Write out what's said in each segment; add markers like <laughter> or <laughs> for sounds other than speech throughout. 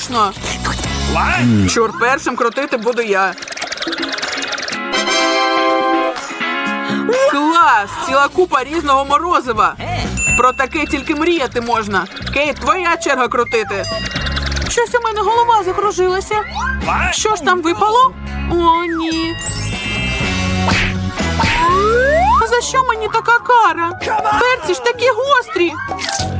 точно. Чур, першим крутити буду я. Клас! Ціла купа різного морозива. Про таке тільки мріяти можна. Кейт, твоя черга крутити. Щось у мене голова закружилася. Що ж там випало? О, ні. За що мені така кара? Перці ж такі гострі.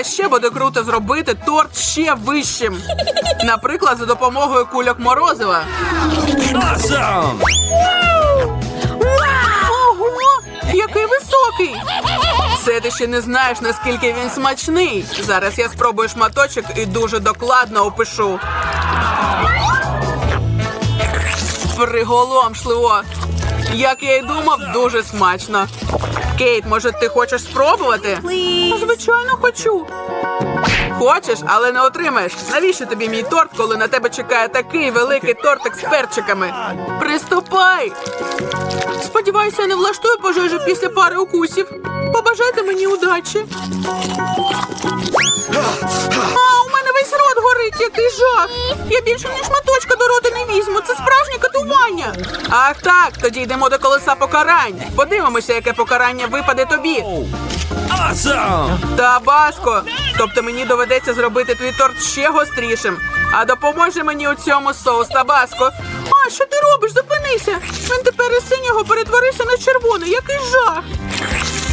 А ще буде круто зробити торт ще вищим. Наприклад, за допомогою кульок морозива. Awesome! Ого, який високий! Це ти ще не знаєш, наскільки він смачний. Зараз я спробую шматочок і дуже докладно опишу. Приголомшливо. Як я й думав, дуже смачно. Кейт, може, ти хочеш спробувати? Звичайно, хочу. Хочеш, але не отримаєш. Навіщо тобі мій торт, коли на тебе чекає такий великий тортик з перчиками? Приступай! Сподіваюся, я не влаштую пожежу після пари укусів. Побажайте мені удачі. Горить, який жах. Я більше ні шматочка до рота не візьму. Це справжнє катування. Ах так, тоді йдемо до колеса покарань. Подивимося, яке покарання випаде тобі. Awesome! Табаско. Тобто мені доведеться зробити твій торт ще гострішим. А допоможе мені у цьому соус Табаско. А що ти робиш? Зупинися. Він тепер із синього перетворився на червоний. Який жах.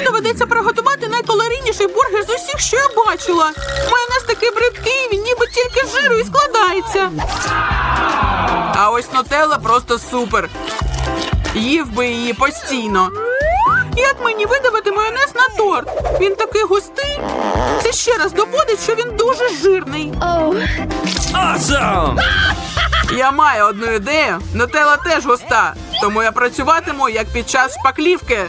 мені доведеться приготувати найкалорійніший бургер з усіх, що я бачила. Майонез такий бридкий, він ніби тільки з жиру і складається. А ось нутелла просто супер. Їв би її постійно. Як мені видавати майонез на торт? Він такий густий. Це ще раз доводить, що він дуже жирний. Oh, Awesome! Я маю одну ідею. Нутелла теж густа, тому я працюватиму як під час шпаклівки.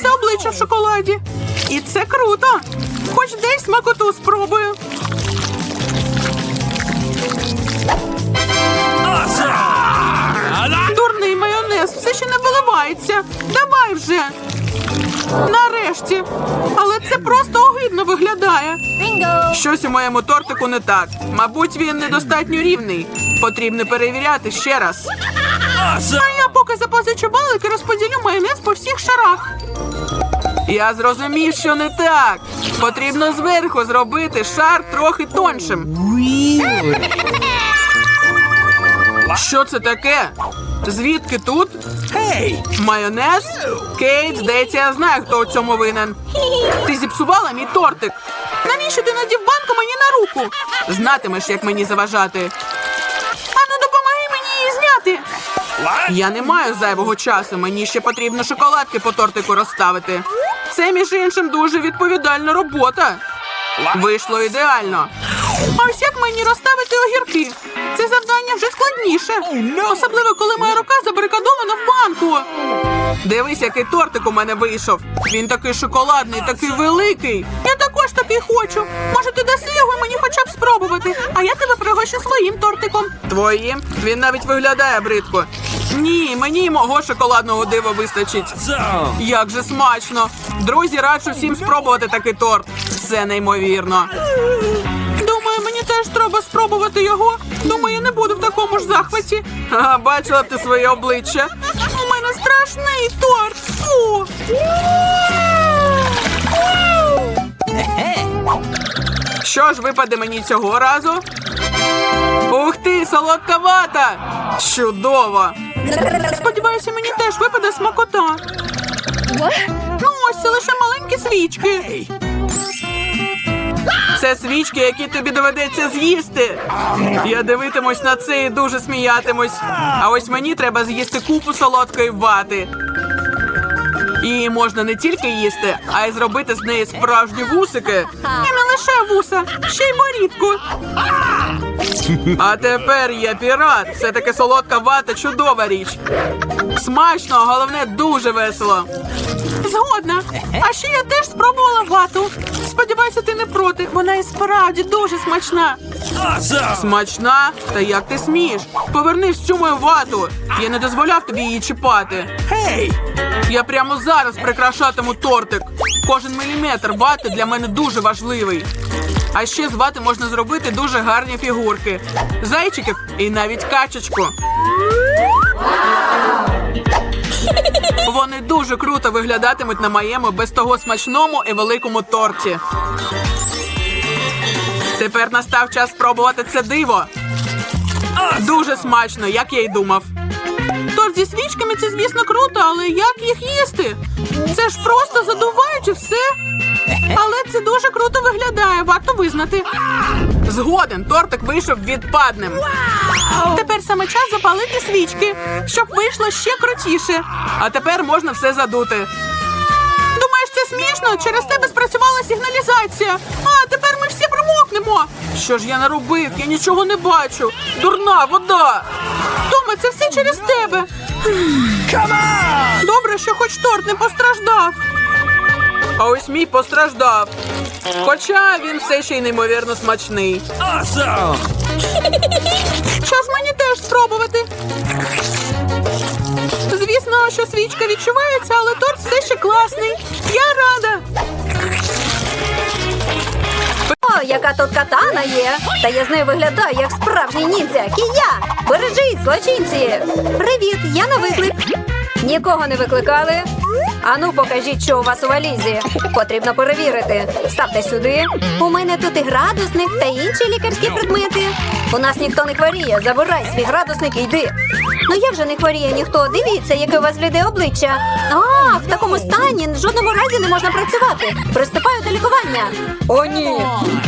все обличчя в шоколаді. І це круто. Хоч десь смакоту спробую. Дурний майонез все ще не виливається. Давай вже. Нарешті. Але це просто огидно виглядає. Щось у моєму тортику не так. Мабуть, він недостатньо рівний. Потрібно перевіряти ще раз. Awesome! А я поки запозичу балик і розподілю майонез по всіх шарах. Я зрозумів, що не так. Потрібно зверху зробити шар трохи тоншим. Що це таке? Звідки тут? Hey! Майонез? Кейт, здається, я знаю, хто у цьому винен. Ти зіпсувала мій тортик. Навіщо ти надів банку мені на руку? Знатимеш, як мені заважати. Я не маю зайвого часу. Мені ще потрібно шоколадки по тортику розставити. Це, між іншим, дуже відповідальна робота. Вийшло ідеально. А ось як мені розставити огірки? Це завдання вже складніше. Особливо, коли моя рука забарикадована в банку. Дивись, який тортик у мене вийшов. Він такий шоколадний, такий великий. Я також такий хочу. Може, ти даси його мені хоча б спробувати, а я тебе пригощу своїм тортиком. Твоїм? Він навіть виглядає бридко. Ні, мені й мого шоколадного дива вистачить. Як же смачно! Друзі, раджу всім спробувати такий торт. Це неймовірно. Думаю, мені теж треба спробувати його. Думаю, я не буду в такому ж захваті. Ага, бачила б ти своє обличчя. У мене страшний торт. Фу. Що ж випаде мені цього разу? Ух ти, солодка вата! Чудово! Сподіваюся, мені теж випаде смакота. Ну, ось це лише маленькі свічки. Це свічки, які тобі доведеться з'їсти. Я дивитимусь на це і дуже сміятимусь. А ось мені треба з'їсти купу солодкої вати. Її можна не тільки їсти, а й зробити з неї справжні вусики. І не лише вуса, ще й борідку. А тепер я пірат. Все таки солодка вата чудова річ. Смачно, а головне дуже весело. Згодна. А ще я теж спробувала вату. Сподіваюся, ти не проти. Вона і справді дуже смачна. Смачна? Та як ти смієш? Поверни всю мою вату. Я не дозволяв тобі її чіпати. Hey. Я прямо зараз прикрашатиму тортик. Кожен міліметр вати для мене дуже важливий. А ще з вати можна зробити дуже гарні фігурки, зайчиків і навіть качечку. Вони дуже круто виглядатимуть на моєму без того смачному і великому торті. Тепер настав час спробувати це диво. Дуже смачно, як я й думав. Торт зі свічками це, звісно, круто, але як їх їсти? Це ж просто задуваючи все. Але це дуже круто виглядає, варто визнати. Згоден, тортик вийшов відпадним. Тепер саме час запалити свічки, щоб вийшло ще крутіше. А тепер можна все задути. Смішно? Через тебе спрацювала сигналізація. А тепер ми всі промокнемо. Що ж я наробив? Я нічого не бачу. Дурна вода. Тома, це все через тебе. Добре, що хоч торт не постраждав. А ось мій постраждав. Хоча він все ще й неймовірно смачний. Awesome. Час мені теж спробувати. Звісно, що свічка відчувається, але торт все ще класний. Я рада. О, яка тут катана є. Та я з нею виглядаю як справжній ніндзя. Кія! Бережіть, злочинці! Привіт, я на виклик. Нікого не викликали. Ану, покажіть, що у вас у валізі. Потрібно перевірити. Ставте сюди. У мене тут і градусник та інші лікарські предмети. У нас ніхто не хворіє. Забирай свій градусник і йди. Ну як же не хворіє ніхто? Дивіться, яке у вас бліде обличчя. А, в такому стані в жодному разі не можна працювати. Приступаю до лікування. О, ні.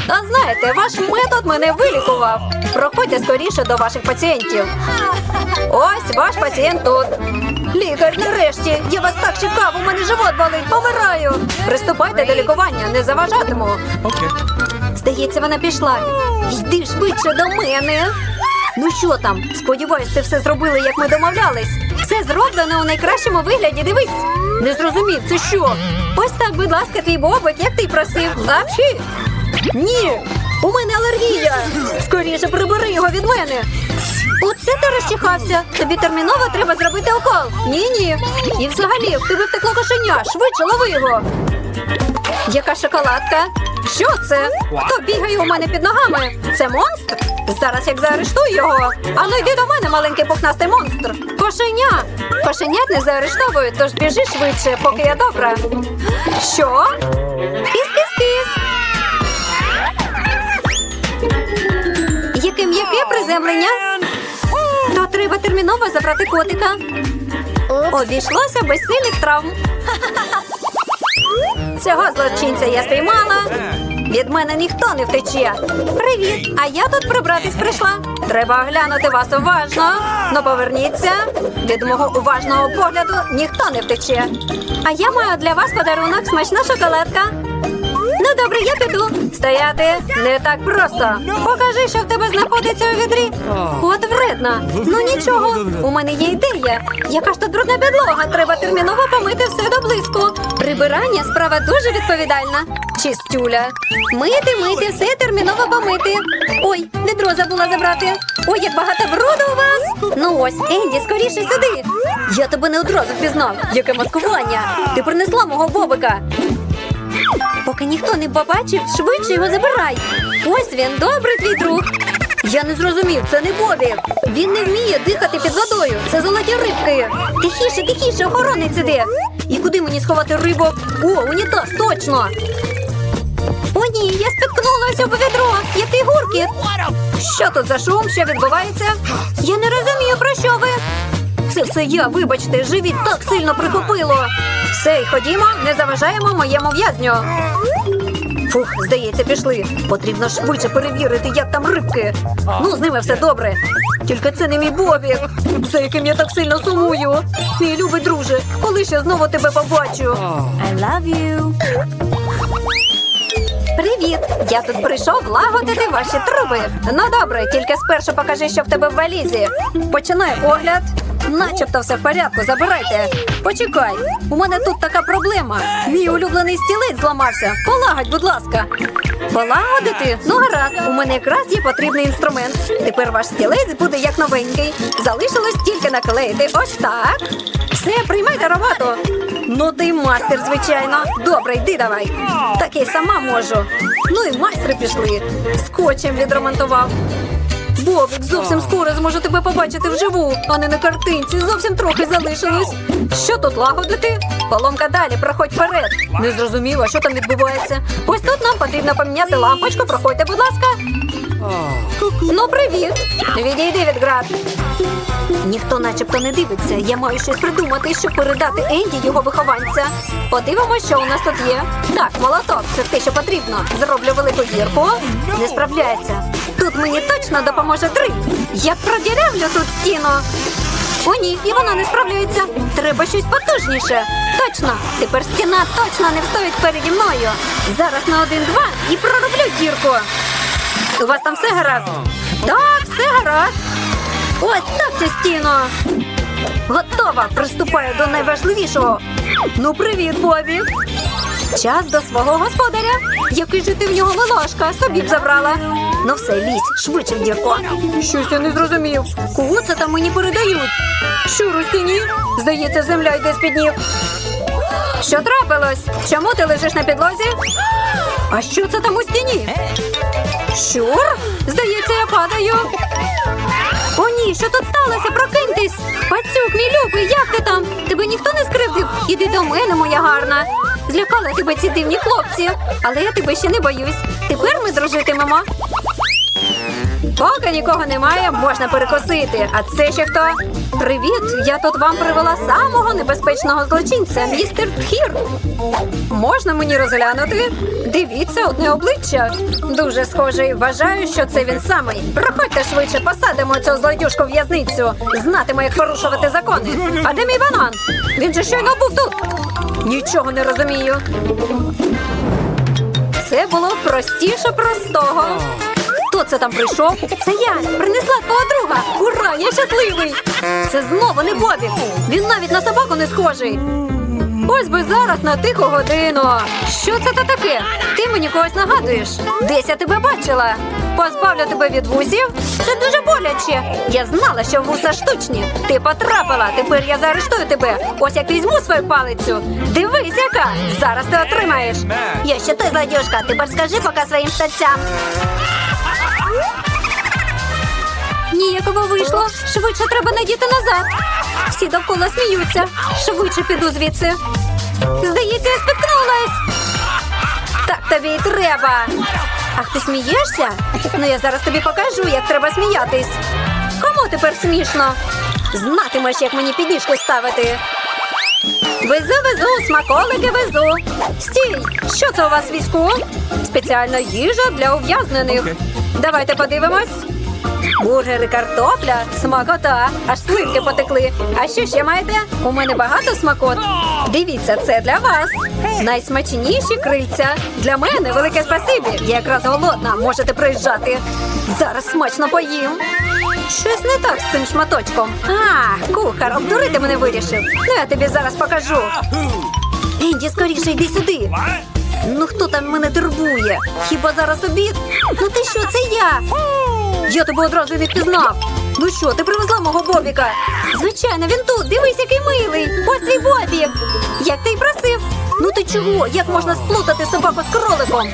А знаєте, ваш метод мене вилікував. Проходьте скоріше до ваших пацієнтів. Ось ваш пацієнт тут. Лікар, нарешті, я вас так чекав, у мене живот болить, помираю. Приступайте до лікування, не заважатиму. Okay. Здається, вона пішла. Йди швидше до мене. Ну що там? Сподіваюсь, ти все зробили, як ми домовлялись. Все зроблено у найкращому вигляді. Дивись. Не зрозумів, це що? Ось так, будь ласка, твій бобик, як ти просив. Апчі! Ні, у мене алергія. Скоріше прибери його від мене. Оце ти розчихався. Тобі терміново треба зробити укол. Ні, ні. І взагалі, в тебе втекло кошеня. Швидше лови його. Яка шоколадка? Що це? Хто бігає у мене під ногами? Це монстр? Зараз як заарештую його. Ану йди до мене, маленький пухнастий монстр. Кошеня. Кошенят не заарештовують, тож біжи швидше, поки я добра. Що? Піс-піс-піс. Яке приземлення? То треба терміново забрати котика. Обійшлося без сильних травм. Цього злочинця я спіймала. Від мене ніхто не втече. Привіт! А я тут прибратись прийшла. Треба оглянути вас уважно. Ну поверніться. Від мого уважного погляду ніхто не втече. А я маю для вас подарунок смачна шоколадка. Ну добре, я піду. Стояти не так просто. Покажи, що в тебе знаходиться у відрі. От вредна. Ну нічого. У мене є ідея. Яка ж тут брудна підлога? Треба терміново помити все до блиску. Прибирання справа дуже відповідальна. Чистюля. Мити, мити, все терміново помити. Ой, відро забула забрати. Ой, як багато бруду у вас. Ну ось, Енді, скоріше сюди. Я тебе не одразу впізнав. Яке маскування? Ти принесла мого бобика. Поки ніхто не побачив, швидше його забирай. Ось він, добрий твій друг. Я не зрозумів, це не Бобі. Він не вміє дихати під водою. Це золоті рибки. Тихіше, тихіше, охоронець іде. І куди мені сховати рибок? О, унітаз, точно. О, ні, я спіткнулася об відро. Який гуркіт. Що тут за шум? Що відбувається? Я не розумію, про що ви. Це все я, вибачте, живіт так сильно прихопило. Все, ходімо, не заважаємо моєму в'язню. Фух, здається, пішли. Потрібно швидше перевірити, як там рибки. Ну, з ними все добре. Тільки це не мій бобік, за яким я так сильно сумую. Мій любий друже, коли ще знову тебе побачу. I love you. Привіт! Я тут прийшов лагодити ваші труби. Ну добре, тільки спершу покажи, що в тебе в валізі. Починай огляд. Начебто все в порядку, забирайте. Почекай, у мене тут така проблема. Мій улюблений стілець зламався. Полагодь, будь ласка. Полагодити? Ну гаразд, у мене якраз є потрібний інструмент. Тепер ваш стілець буде як новенький. Залишилось тільки наклеїти. Ось так. Все, приймайте роботу. Ну ти мастер, звичайно. Добре, йди давай. Так я сама можу. Ну і майстри пішли. Скотчем відремонтував. Бобик, зовсім скоро зможу тебе побачити вживу, а не на картинці. Зовсім трохи залишилось. Що тут лагодити? Поломка далі, проходь вперед. Не зрозуміло, що там відбувається. Ось тут нам потрібно поміняти лампочку. Проходьте, будь ласка. Ну, привіт. Відійди від град. Ніхто начебто не дивиться. Я маю щось придумати, щоб передати Енді його вихованця. Подивимось, що у нас тут є. Так, молоток, це те, що потрібно. Зроблю велику дірку. Не справляється. Тут мені точно допоможе три. Я продірявлю тут стіну. О, ні, і вона не справляється. Треба щось потужніше. Точно, тепер стіна точно не встоїть переді мною. Зараз на один-два і пророблю дірку. У вас там все гаразд? Так, все гаразд. Ось так ця стіно. Готова. Приступаю до найважливішого. Ну, привіт, Бобі. Час до свого господаря. Який же ти в нього милашка, собі б забрала. Ну все, лізь, швидше в дірку. Щось я не зрозумів. Кого це там мені передають? Що, Рустині? Здається, земля йде з-під ніг. Що трапилось? Чому ти лежиш на підлозі? А що це там у стіні? Щур? Здається, я падаю. О, ні, що тут сталося? Прокиньтесь! Пацюк, мій любий, як ти там? Тебе ніхто не скривдив? Іди до мене, моя гарна. Злякали тебе ці дивні хлопці, але я тебе ще не боюсь. Тепер ми дружитимемо. Поки нікого немає, можна перекосити. А це ще хто? Привіт! Я тут вам привела самого небезпечного злочинця, містер Тхір. Можна мені розглянути? Дивіться, одне обличчя. Дуже схожий. Вважаю, що це він самий. Проходьте швидше, посадимо цього злодюшку в'язницю. Знатиме, як порушувати закони. А де мій банан? Він же щойно був тут. Нічого не розумію. Це було простіше простого. Це там прийшов? Це я принесла твого друга. Ура! Я щасливий! Це знову не Бобі. Він навіть на собаку не схожий. Ось би зараз на тиху годину. Що це та таке? Ти мені когось нагадуєш. Десь я тебе бачила. Позбавлю тебе від вусів. Це дуже боляче. Я знала, що вуса штучні. Ти потрапила. Тепер я заарештую тебе. Ось як візьму свою палицю. Дивись, яка. Зараз ти отримаєш. Я ще той злодюшка. Тепер скажи поки своїм статцям. Ніякого вийшло. Швидше треба надіти назад. Всі довкола сміються. Швидше піду звідси. Здається, я спіткнулась. Так тобі й треба. Ах, ти смієшся? Ну я зараз тобі покажу, як треба сміятись. Кому тепер смішно? Знатимеш, як мені підніжки ставити. Везу, везу, смаколики везу. Стій! Що це у вас візку? Спеціальна їжа для ув'язнених. Давайте подивимось. Бургери, картопля, смакота, аж слинки потекли. А що ще маєте? У мене багато смакот. Дивіться, це для вас. Найсмачніші крильця. Для мене велике спасибі. Я якраз голодна, можете приїжджати. Зараз смачно поїм. Щось не так з цим шматочком. А, кухар, обдурити мене вирішив. Ну я тобі зараз покажу. Енді, скоріше йди сюди. Ну хто там мене турбує? Хіба зараз обід? Ну ти що, це я? Я тебе одразу не впізнав. Ну що, ти привезла мого Бобіка? Звичайно, він тут. Дивись, який милий. Ось твій Бобік. Як ти й просив. Ну ти чого? Як можна сплутати собаку з кроликом?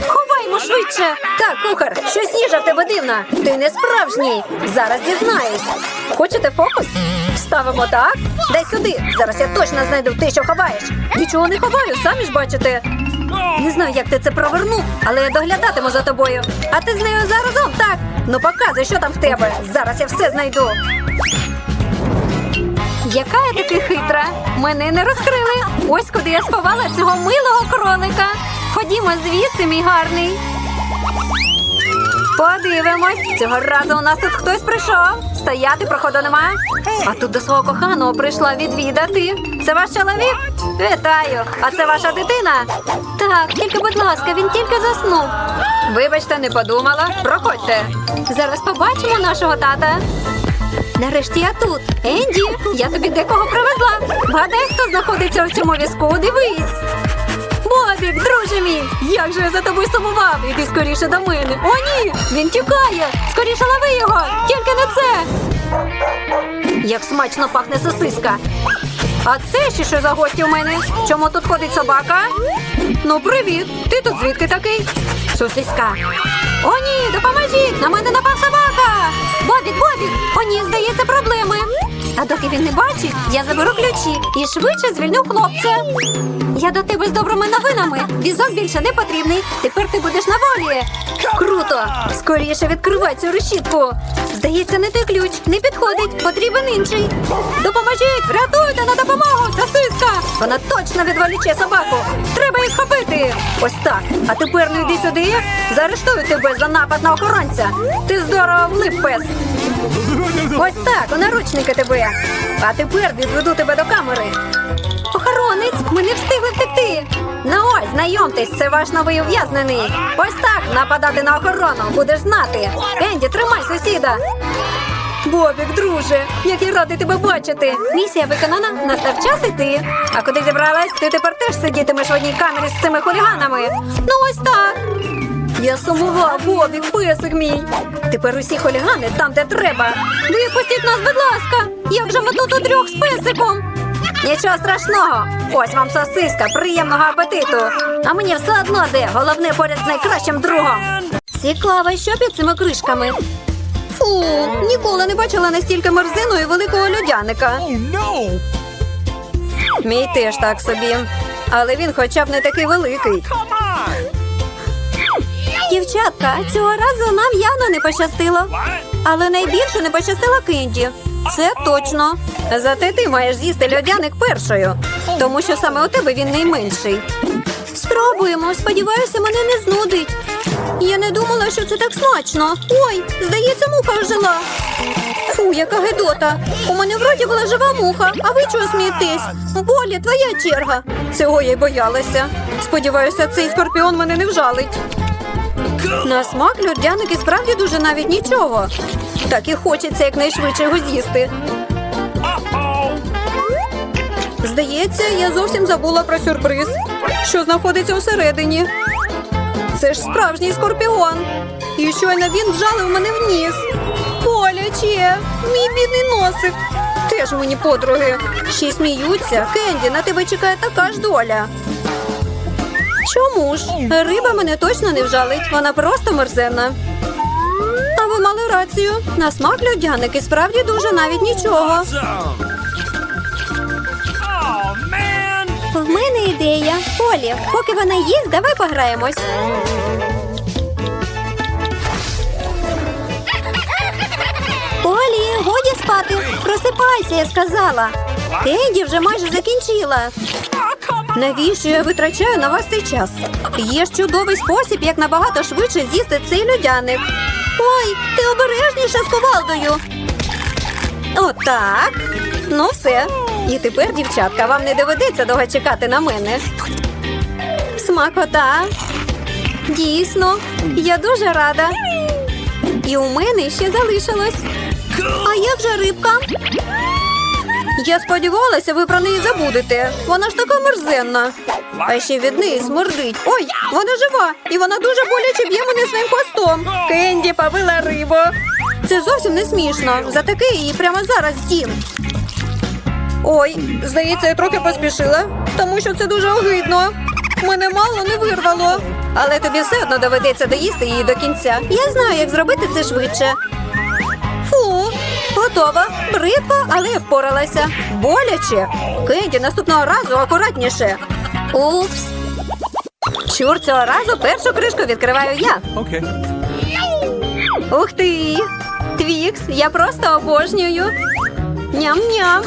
Ховаймо швидше. Так, кухар, щось їжа в тебе дивна. Ти не справжній. Зараз дізнаюсь. Хочете фокус? Ставимо так. Дай сюди. Зараз я точно знайду те, що ховаєш. Нічого не ховаю, самі ж бачите. Не знаю, як ти це провернув, але я доглядатиму за тобою. А ти з нею заразом, так? Ну показуй, що там в тебе. Зараз я все знайду. Яка я таки хитра? Мене не розкрили. Ось куди я сховала цього милого кролика. Ходімо звідси, мій гарний. Подивимось. Цього разу у нас тут хтось прийшов. Стояти проходу нема. А тут до свого коханого прийшла відвідати. Це ваш чоловік? Вітаю. А це ваша дитина? Так, тільки, будь ласка, він тільки заснув. Вибачте, не подумала. Проходьте. Зараз побачимо нашого тата. Нарешті я тут. Енді, я тобі декого привезла. Вгадай, хто знаходиться у цьому візку. Дивись. Бобік, друже мій, як же я за тобою сумував. Іди скоріше до мене. О, ні! Він тікає! Скоріше лови його! Тільки не це! Як смачно пахне сосиска. А це ще що за гості у мене? Чому тут ходить собака? Ну, привіт! Ти тут звідки такий? Сосиска. О, ні, допоможіть! На мене напав собака! Бобік, Бобік! О, ні, здається, проблеми. А доки він не бачить, я заберу ключі і швидше звільню хлопця. Я до тебе з добрими новинами. Візок більше не потрібний. Тепер ти будеш на волі. Круто! Скоріше відкривай цю решітку. Здається, не той ключ. Не підходить. Потрібен інший. Допоможіть! Врятуйте на допомогу! Сосиска! Вона точно відволіче собаку. Треба її схопити. Ось так. А тепер не йди сюди. Заарештую тебе за напад на охоронця. Ти здорово влип, пес. <laughs> Ось так, у наручники тебе. А тепер відведу тебе до камери. Охоронець, ми не встигли втекти. Ну ось, знайомтесь, це ваш новий ув'язнений. Ось так нападати на охорону, будеш знати. Енді, тримай сусіда. Бобік, друже, як я радий тебе бачити. Місія виконана, настав час іти. А куди зібралась, ти тепер теж сидітимеш в одній камері з цими хуліганами. Ну ось так. Я сумував, Бобік, песик мій. Тепер усі хулігани там, де треба. Випустіть нас, будь ласка. Як же ми тут у трьох з песиком? Нічого страшного. Ось вам сосиска, приємного апетиту. А мені все одно де. Головне поряд з найкращим другом. Цікаво, що під цими кришками. Фу, ніколи не бачила настільки мерзину і великого льодяника. Oh no! Мій теж так собі. Але він хоча б не такий великий. Дівчатка, цього разу нам явно не пощастило. Але найбільше не пощастило Кенді. Це точно. Зате ти маєш з'їсти льодяник першою, тому що саме у тебе він найменший. Спробуємо. Сподіваюся, мене не знудить. Я не думала, що це так смачно. Ой, здається, муха ожила. Фу, яка гидота. У мене вроді була жива муха, а ви чого смієтесь? Болі, твоя черга. Цього я й боялася. Сподіваюся, цей скорпіон мене не вжалить. На смак льодяник і справді дуже навіть нічого. Так і хочеться якнайшвидше його з'їсти. Здається, я зовсім забула про сюрприз, що знаходиться усередині. Це ж справжній скорпіон. І щойно він вжалив мене в ніс. Боляче, мій бідний носик. Теж мені подруги. Ще сміються. Кенді, на тебе чекає така ж доля. Чому ж? Риба мене точно не вжалить, вона просто мерзенна. А ви мали рацію. На смак льодяник справді дуже навіть нічого. В мене ідея. Полі, поки вона їсть, давай пограємось. Полі, годі спати. Просипайся, я сказала. Кенді вже майже закінчила. Навіщо я витрачаю на вас цей час? Є ж чудовий спосіб, як набагато швидше з'їсти цей людяник. Ой, ти обережніше з ковалдою. Отак. Ну все. І тепер, дівчатка, вам не доведеться довго чекати на мене. Смакота. Дійсно, я дуже рада. І у мене ще залишилось. А як же рибка? Я сподівалася, ви про неї забудете. Вона ж така мерзенна. А ще від неї смердить. Ой, вона жива, і вона дуже боляче б'є мене своїм хвостом. Кенді побила рибу. Це зовсім не смішно. За таке її прямо зараз з'їм. Ой, здається, я трохи поспішила, тому що це дуже огидно. Мене мало не вирвало. Але тобі все одно доведеться доїсти її до кінця. Я знаю, як зробити це швидше. Готова. Бридко, але я впоралася. Боляче. Кенді, наступного разу акуратніше. Упс. Чур, цього разу першу кришку відкриваю я. Okay. Ух ти! Твікс, я просто обожнюю. Ням-ням.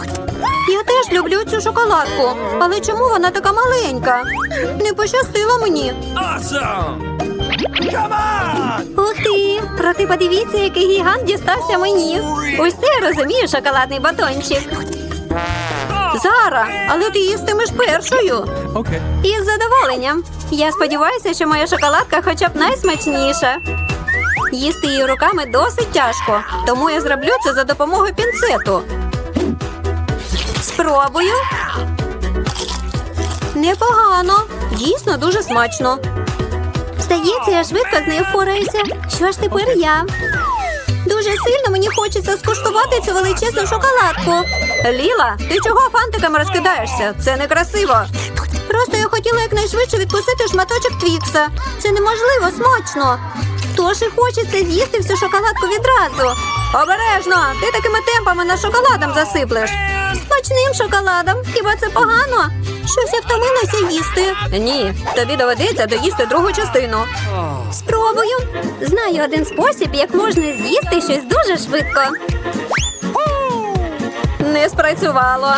Я теж люблю цю шоколадку. Але чому вона така маленька? Не пощастило мені. Awesome! Ух ти! Проте подивіться, який гігант дістався мені. Ось це я розумію шоколадний батончик. Зара, але ти їстимеш першою. Okay. Із задоволенням. Я сподіваюся, що моя шоколадка хоча б найсмачніша. Їсти її руками досить тяжко, тому я зроблю це за допомогою пінцету. Спробую. Непогано. Дійсно дуже смачно. Здається, я швидко з нею впораюся. Що ж тепер я? Дуже сильно мені хочеться скуштувати цю величезну шоколадку. Ліла, ти чого фантиками розкидаєшся? Це некрасиво. Просто я хотіла якнайшвидше відкусити шматочок твікса. Це неможливо смачно. Тож і хочеться з'їсти всю шоколадку відразу. Обережно, ти такими темпами на шоколадом засиплеш. Смачним шоколадом. Хіба це погано? Щось я втомилася їсти. Ні, тобі доведеться доїсти другу частину. Спробую. Знаю один спосіб, як можна з'їсти щось дуже швидко. Не спрацювало.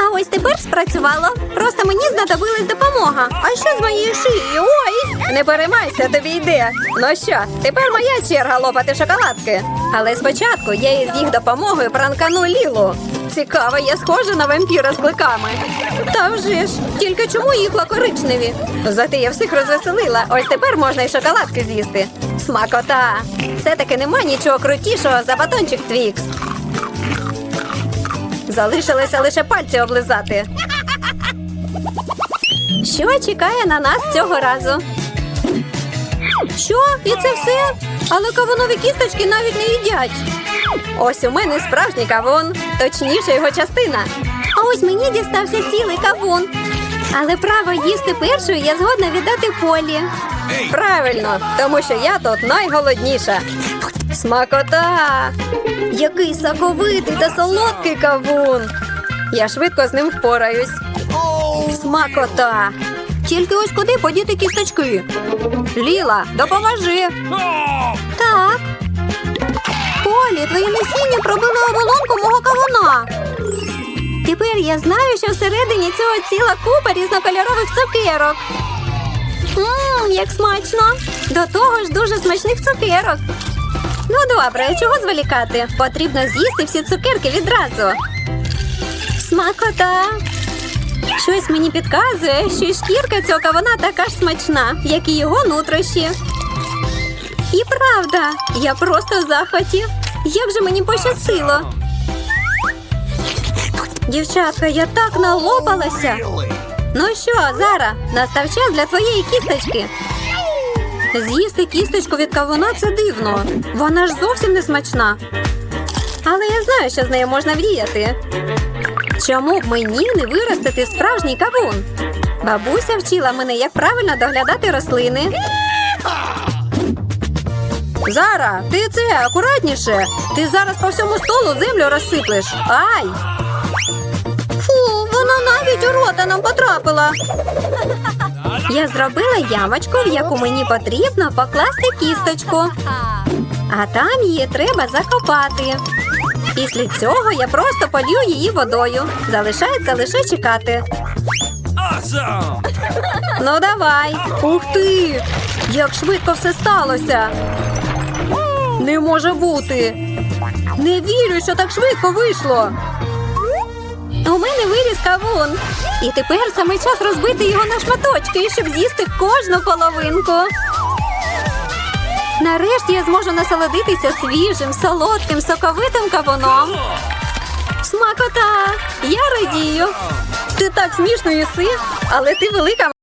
А ось тепер спрацювало. Просто мені знадобилась допомога. А що з моєю шиєю? Ой! Не переймайся, тобі йде. Ну що, тепер моя черга лопати шоколадки. Але спочатку я із їх допомогою пранкану Лілу. Цікаво, я схожа на вампіра з кликами. Та вже ж, тільки чому їхла коричневі? Зате я всіх розвеселила. Ось тепер можна й шоколадки з'їсти. Смакота! Все-таки нема нічого крутішого за батончик Твікс. Залишилося лише пальці облизати. Що чекає на нас цього разу? Що? І це все? Але кавунові кісточки навіть не їдять. Ось у мене справжній кавун, точніше його частина. А ось мені дістався цілий кавун. Але право їсти першою я згодна віддати полі. Правильно, тому що я тут найголодніша. Смакота! Який соковитий та солодкий кавун. Я швидко з ним впораюсь. Смакота! Тільки ось куди подіти кісточки. Ліла, допоможи. Так. Полі, твоє насіння пробило оболонку мого кавуна. Тепер я знаю, що всередині цього ціла купа різнокольорових цукерок. Ммм, як смачно! До того ж дуже смачних цукерок. Ну добре, чого зволікати? Потрібно з'їсти всі цукерки відразу. Смакота! Щось мені підказує, що шкірка цього кавуна така ж смачна, як і його нутрощі. І правда, я просто в захваті. Як же мені пощастило. Дівчатка, я так налопалася. Ну що, Зара, настав час для твоєї кісточки. З'їсти кісточку від кавуна це дивно. Вона ж зовсім не смачна. Але я знаю, що з нею можна вдіяти. Чому б мені не виростити справжній кавун? Бабуся вчила мене, як правильно доглядати рослини. Зара, ти це акуратніше. Ти зараз по всьому столу землю розсиплеш. Ай! Фу, вона навіть у рота нам потрапила. Я зробила ямочку, в яку мені потрібно покласти кісточку. А там її треба закопати. Після цього я просто полью її водою. Залишається лише чекати. Awesome! Ну давай. Ух ти! Як швидко все сталося. Не може бути. Не вірю, що так швидко вийшло. У мене виріс кавун. І тепер саме час розбити його на шматочки, щоб з'їсти кожну половинку. Нарешті я зможу насолодитися свіжим, солодким, соковитим кавуном. Смакота! Я радію. Ти так смішно їси, але ти велика